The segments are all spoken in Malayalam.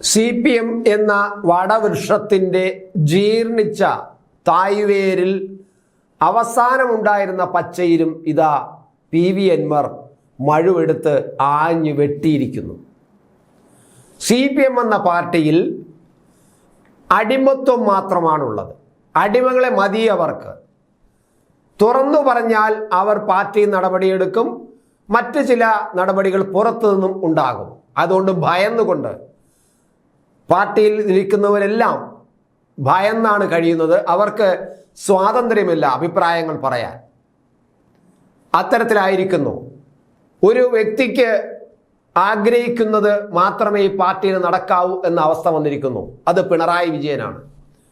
സി പി എം എന്ന വടവൃക്ഷത്തിന്റെ ജീർണിച്ച തായ്വേരിൽ അവസാനമുണ്ടായിരുന്ന പച്ചയിലും ഇതാ പി വി എൻമർ മഴുവെടുത്ത് ആഞ്ഞു വെട്ടിയിരിക്കുന്നു. സി പി എം എന്ന പാർട്ടിയിൽ അടിമത്വം മാത്രമാണുള്ളത്. അടിമകളെ മതി അവർക്ക് തുറന്നു പറഞ്ഞാൽ അവർ പാർട്ടി നടപടിയെടുക്കും മറ്റ് ചില നടപടികൾ പുറത്തു നിന്നും ഉണ്ടാകും. അതുകൊണ്ട് ഭയന്നുകൊണ്ട് പാർട്ടിയിൽ ഇരിക്കുന്നവരെല്ലാം ഭയന്നാണ് കഴിയുന്നത്. അവർക്ക് സ്വാതന്ത്ര്യമില്ല അഭിപ്രായങ്ങൾ പറയാൻ. അത്തരത്തിലായിരിക്കുന്നു. ഒരു വ്യക്തിക്ക് ആഗ്രഹിക്കുന്നത് മാത്രമേ ഈ പാർട്ടിയിൽ നടക്കാവൂ എന്ന അവസ്ഥ വന്നിരിക്കുന്നു. അത് പിണറായി വിജയനാണ്.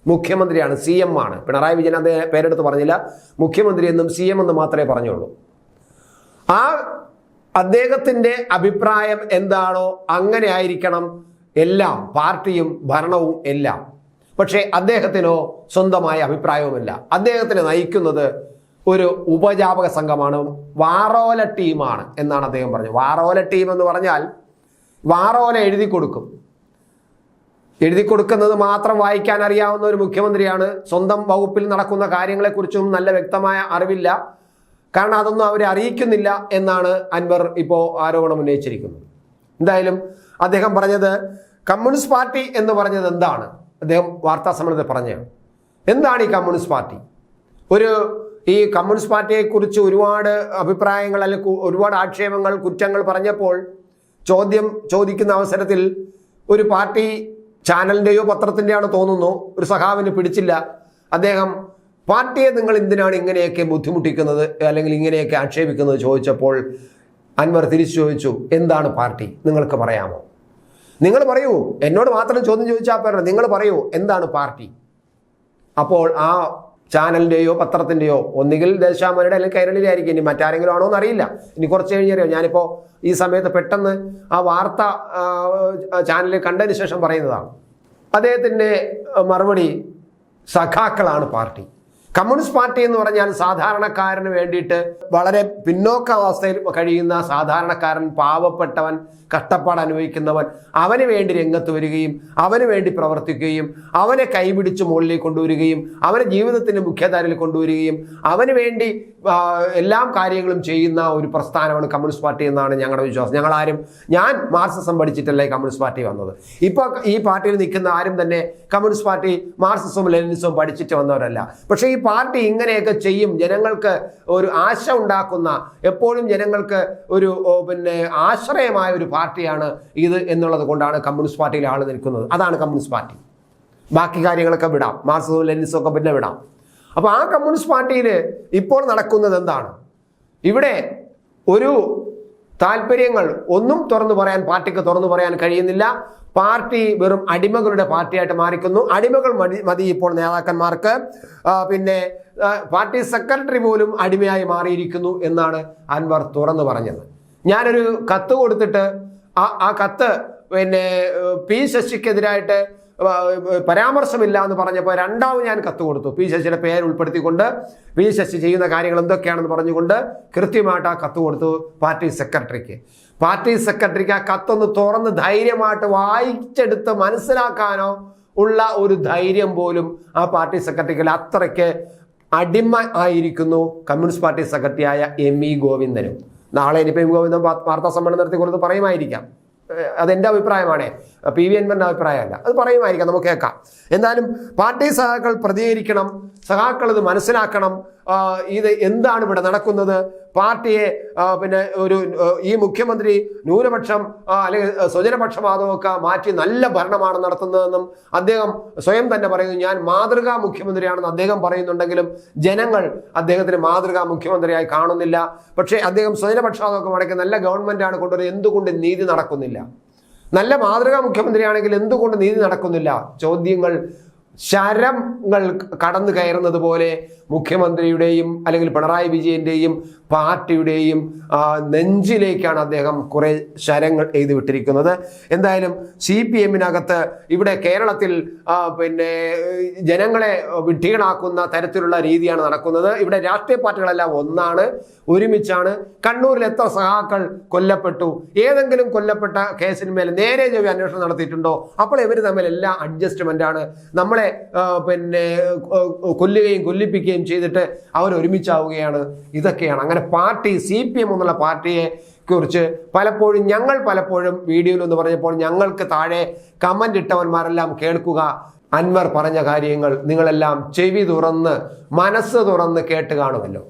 മുഖ്യമന്ത്രിയാണ് സി എം ആണ്. പിണറായി വിജയൻ അദ്ദേഹം പേരെടുത്ത് പറഞ്ഞില്ല. മുഖ്യമന്ത്രി എന്നും സി എം എന്ന് മാത്രമേ പറഞ്ഞുള്ളൂ. ആ അദ്ദേഹത്തിന്റെ അഭിപ്രായം എന്താണോ അങ്ങനെ ആയിരിക്കണം. എല്ലാം പാർട്ടിയും ഭരണവും എല്ലാം. പക്ഷേ അദ്ദേഹത്തിനോ സ്വന്തമായ അഭിപ്രായവുമില്ല. അദ്ദേഹത്തിനെ നയിക്കുന്നത് ഒരു ഉപജാപക സംഘമാണ് വാറോല ടീമാണ് എന്നാണ് അദ്ദേഹം പറഞ്ഞത്. വാറോല ടീം എന്ന് പറഞ്ഞാൽ വാറോല എഴുതി കൊടുക്കും. എഴുതി കൊടുക്കുന്നത് മാത്രം വായിക്കാൻ അറിയാവുന്ന ഒരു മുഖ്യമന്ത്രിയാണ്. സ്വന്തം വകുപ്പിൽ നടക്കുന്ന കാര്യങ്ങളെക്കുറിച്ചും നല്ല വ്യക്തമായ അറിവില്ല. കാരണം അതൊന്നും അവരെ അറിയിക്കുന്നില്ല എന്നാണ് അൻവർ ഇപ്പോൾ ആരോപണം ഉന്നയിച്ചിരിക്കുന്നത്. എന്തായാലും അദ്ദേഹം പറഞ്ഞത് കമ്മ്യൂണിസ്റ്റ് പാർട്ടി എന്ന് പറഞ്ഞത് എന്താണ്? അദ്ദേഹം വാർത്താ സമ്മേളനത്തിൽ പറഞ്ഞത് എന്താണ് ഈ കമ്മ്യൂണിസ്റ്റ് പാർട്ടി? ഒരു ഈ കമ്മ്യൂണിസ്റ്റ് പാർട്ടിയെക്കുറിച്ച് ഒരുപാട് അഭിപ്രായങ്ങൾ അല്ലെങ്കിൽ ഒരുപാട് ആക്ഷേപങ്ങൾ കുറ്റങ്ങൾ പറഞ്ഞപ്പോൾ ചോദ്യം ചോദിക്കുന്ന അവസരത്തിൽ ഒരു പാർട്ടി ചാനലിന്റെയോ പത്രത്തിന്റെയോ ആണ് തോന്നുന്നു ഒരു സഖാവിന് പിടിച്ചില്ല. അദ്ദേഹം പാർട്ടിയെ നിങ്ങൾ എന്തിനാണ് ഇങ്ങനെയൊക്കെ ബുദ്ധിമുട്ടിക്കുന്നത് അല്ലെങ്കിൽ ഇങ്ങനെയൊക്കെ ആക്ഷേപിക്കുന്നത് ചോദിച്ചപ്പോൾ അൻവർ തിരിച്ചു ചോദിച്ചു എന്താണ് പാർട്ടി? നിങ്ങൾക്ക് പറയാമോ? നിങ്ങൾ പറയൂ എന്നോട് മാത്രം ചോദ്യം ചോദിച്ചാൽ പോരാ നിങ്ങൾ പറയൂ എന്താണ് പാർട്ടി? അപ്പോൾ ആ ചാനലിന്റെയോ പത്രത്തിന്റെയോ ഒന്നുകിൽ ദേശാമനയുടെ അല്ലെങ്കിൽ കൈരളിയുടെ ആയിരിക്കും ഇനി മറ്റാരെങ്കിലും ആണോ എന്നറിയില്ല. ഇനി കുറച്ച് കഴിഞ്ഞറിയാം ഞാനിപ്പോൾ ഈ സമയത്ത് പെട്ടെന്ന് ആ വാർത്ത ചാനലിൽ കണ്ടതിന് ശേഷം പറയുന്നതാണ്. അദ്ദേഹത്തിന്റെ മറുപടി സഖാക്കളാണ് പാർട്ടി. കമ്മ്യൂണിസ്റ്റ് പാർട്ടി എന്ന് പറഞ്ഞാൽ സാധാരണക്കാരന് വേണ്ടിയിട്ട് വളരെ പിന്നോക്ക അവസ്ഥയിൽ കഴിയുന്ന സാധാരണക്കാരൻ പാവപ്പെട്ടവൻ കഷ്ടപ്പാട് അനുഭവിക്കുന്നവൻ അവന് വേണ്ടി രംഗത്ത് വരികയും അവന് വേണ്ടി പ്രവർത്തിക്കുകയും അവനെ കൈപിടിച്ച് മുകളിലേക്ക് കൊണ്ടുവരികയും അവനെ ജീവിതത്തിന്റെ മുഖ്യധാരയിൽ കൊണ്ടുവരികയും അവന് വേണ്ടി എല്ലാം കാര്യങ്ങളും ചെയ്യുന്ന ഒരു പ്രസ്ഥാനമാണ് കമ്മ്യൂണിസ്റ്റ് പാർട്ടി എന്നാണ് ഞങ്ങളുടെ വിശ്വാസം. ഞങ്ങളാരും ഞാൻ മാർക്സിസം പഠിച്ചിട്ടല്ലേ കമ്മ്യൂണിസ്റ്റ് പാർട്ടി വന്നത്. ഇപ്പോൾ ഈ പാർട്ടിയിൽ നിൽക്കുന്ന ആരും തന്നെ കമ്മ്യൂണിസ്റ്റ് പാർട്ടി മാർക്സിസവും ലെനിനിസവും പഠിച്ചിട്ട് വന്നവരല്ല. പക്ഷേ ഈ പാർട്ടി ഇങ്ങനെയൊക്കെ ചെയ്യും. ജനങ്ങൾക്ക് ഒരു ആശ ഉണ്ടാക്കുന്ന എപ്പോഴും ജനങ്ങൾക്ക് ഒരു പിന്നെ ആശ്രയമായ ഒരു പാർട്ടിയാണ് ഇത് എന്നുള്ളത് കൊണ്ടാണ് കമ്മ്യൂണിസ്റ്റ് പാർട്ടിയിൽ ആൾ നിൽക്കുന്നത്. അതാണ് കമ്മ്യൂണിസ്റ്റ് പാർട്ടി. ബാക്കി കാര്യങ്ങളൊക്കെ വിടാം. മാർക്സിസവും ലെനിനിസവും ഒക്കെ പിന്നെ വിടാം. അപ്പോൾ ആ കമ്മ്യൂണിസ്റ്റ് പാർട്ടിയിൽ ഇപ്പോൾ നടക്കുന്നത് എന്താണ്? ഇവിടെ ഒരു താല്പര്യങ്ങൾ ഒന്നും തുറന്നു പറയാൻ പാർട്ടിക്ക് തുറന്നു പറയാൻ കഴിയുന്നില്ല. പാർട്ടി വെറും അടിമകളുടെ പാർട്ടിയായിട്ട് മാറിക്കുന്നു. അടിമകൾ മതി മതി ഇപ്പോൾ നേതാക്കന്മാർക്ക്. പിന്നെ പാർട്ടി സെക്രട്ടറി പോലും അടിമയായി മാറിയിരിക്കുന്നു എന്നാണ് അൻവർ തുറന്നു പറഞ്ഞത്. ഞാനൊരു കത്ത് കൊടുത്തിട്ട് ആ ആ കത്ത് പിന്നെ പി ശശിക്കെതിരായിട്ട് പരാമർശമില്ല എന്ന് പറഞ്ഞപ്പോൾ രണ്ടാമത് ഞാൻ കത്ത് കൊടുത്തു. പി ശശിയുടെ പേര് ഉൾപ്പെടുത്തിക്കൊണ്ട് പി ശശി ചെയ്യുന്ന കാര്യങ്ങൾ എന്തൊക്കെയാണെന്ന് പറഞ്ഞുകൊണ്ട് കൃത്യമായിട്ട് ആ കത്ത് കൊടുത്തു പാർട്ടി സെക്രട്ടറിക്ക്. പാർട്ടി സെക്രട്ടറിക്ക് ആ കത്തൊന്ന് തുറന്ന് ധൈര്യമായിട്ട് വായിച്ചെടുത്ത് മനസ്സിലാക്കാനോ ഉള്ള ഒരു ധൈര്യം പോലും ആ പാർട്ടി സെക്രട്ടറിക്ക് അത്രയ്ക്ക് അടിമ ആയിരിക്കുന്നു കമ്മ്യൂണിസ്റ്റ് പാർട്ടി സെക്രട്ടറിയായ എം ഇ ഗോവിന്ദനും. നാളെ ഇനിയിപ്പോൾ എം ഗോവിന്ദൻ വാർത്താ സമ്മേളനം നടത്തി കൊടുത്ത് പറയുമായിരിക്കാം. അതെന്റെ അഭിപ്രായമാണ്. പി വി എൻവറിന്റെ അഭിപ്രായമല്ല. അത് പറയുമായിരിക്കാം നമുക്ക് കേൾക്കാം. എന്നാലും പാർട്ടി സഹാക്കൾ പ്രതികരിക്കണം സഹാക്കൾ ഇത് മനസ്സിലാക്കണം. ഇത് എന്താണ് ഇവിടെ നടക്കുന്നത്? പാർട്ടിയെ പിന്നെ ഒരു ഈ മുഖ്യമന്ത്രി ന്യൂനപക്ഷം അല്ലെങ്കിൽ സ്വജനപക്ഷപാതമൊക്കെ മാറ്റി നല്ല ഭരണമാണ് നടത്തുന്നതെന്നും അദ്ദേഹം സ്വയം തന്നെ പറയുന്നു. ഞാൻ മാതൃകാ മുഖ്യമന്ത്രിയാണെന്ന് അദ്ദേഹം പറയുന്നുണ്ടെങ്കിലും ജനങ്ങൾ അദ്ദേഹത്തിന് മാതൃകാ മുഖ്യമന്ത്രിയായി കാണുന്നില്ല. പക്ഷേ അദ്ദേഹം സ്വജനപക്ഷപാതമൊക്കെ മടക്കി നല്ല ഗവൺമെന്റാണ് കൊണ്ടുവരുന്നത്. എന്തുകൊണ്ട് നീതി നടക്കുന്നില്ല? നല്ല മാതൃകാ മുഖ്യമന്ത്രിയാണെങ്കിൽ എന്തുകൊണ്ട് നീതി നടക്കുന്നില്ല? ചോദ്യങ്ങൾ ശരങ്ങൾ കടന്നു കയറുന്നത് പോലെ മുഖ്യമന്ത്രിയുടെയും അല്ലെങ്കിൽ പിണറായി വിജയന്റെയും പാർട്ടിയുടെയും നെഞ്ചിലേക്കാണ് അദ്ദേഹം കുറേ ശരങ്ങൾ എഴുതി വിട്ടിരിക്കുന്നത്. എന്തായാലും സി പി എമ്മിനകത്ത് ഇവിടെ കേരളത്തിൽ പിന്നെ ജനങ്ങളെ വിഡ്ഢീകളാക്കുന്ന തരത്തിലുള്ള രീതിയാണ് നടക്കുന്നത്. ഇവിടെ രാഷ്ട്രീയ പാർട്ടികളെല്ലാം ഒന്നാണ് ഒരുമിച്ചാണ്. കണ്ണൂരിൽ എത്ര സഹാക്കൾ കൊല്ലപ്പെട്ടു? ഏതെങ്കിലും കൊല്ലപ്പെട്ട കേസിന്മേൽ നേരെ ചെവി അന്വേഷണം നടത്തിയിട്ടുണ്ടോ? അപ്പോൾ ഇവർ തമ്മിൽ എല്ലാ അഡ്ജസ്റ്റ്മെന്റാണ് നമ്മളെ പിന്നെ കൊല്ലുകയും കൊല്ലിപ്പിക്കുകയും ചെയ്തിട്ട് അവർ ഒരുമിച്ചാവുകയാണ്. ഇതൊക്കെയാണ്. അങ്ങനെ പാർട്ടി സി പി എം എന്നുള്ള പാർട്ടിയെ കുറിച്ച് പലപ്പോഴും ഞങ്ങൾ പലപ്പോഴും വീഡിയോയിൽ എന്ന് പറഞ്ഞപ്പോൾ ഞങ്ങൾക്ക് താഴെ കമന്റ് ഇട്ടവന്മാരെല്ലാം കേൾക്കുക. അൻവർ പറഞ്ഞ കാര്യങ്ങൾ നിങ്ങളെല്ലാം ചെവി തുറന്ന് മനസ്സ് തുറന്ന് കേട്ട് കാണുമല്ലോ.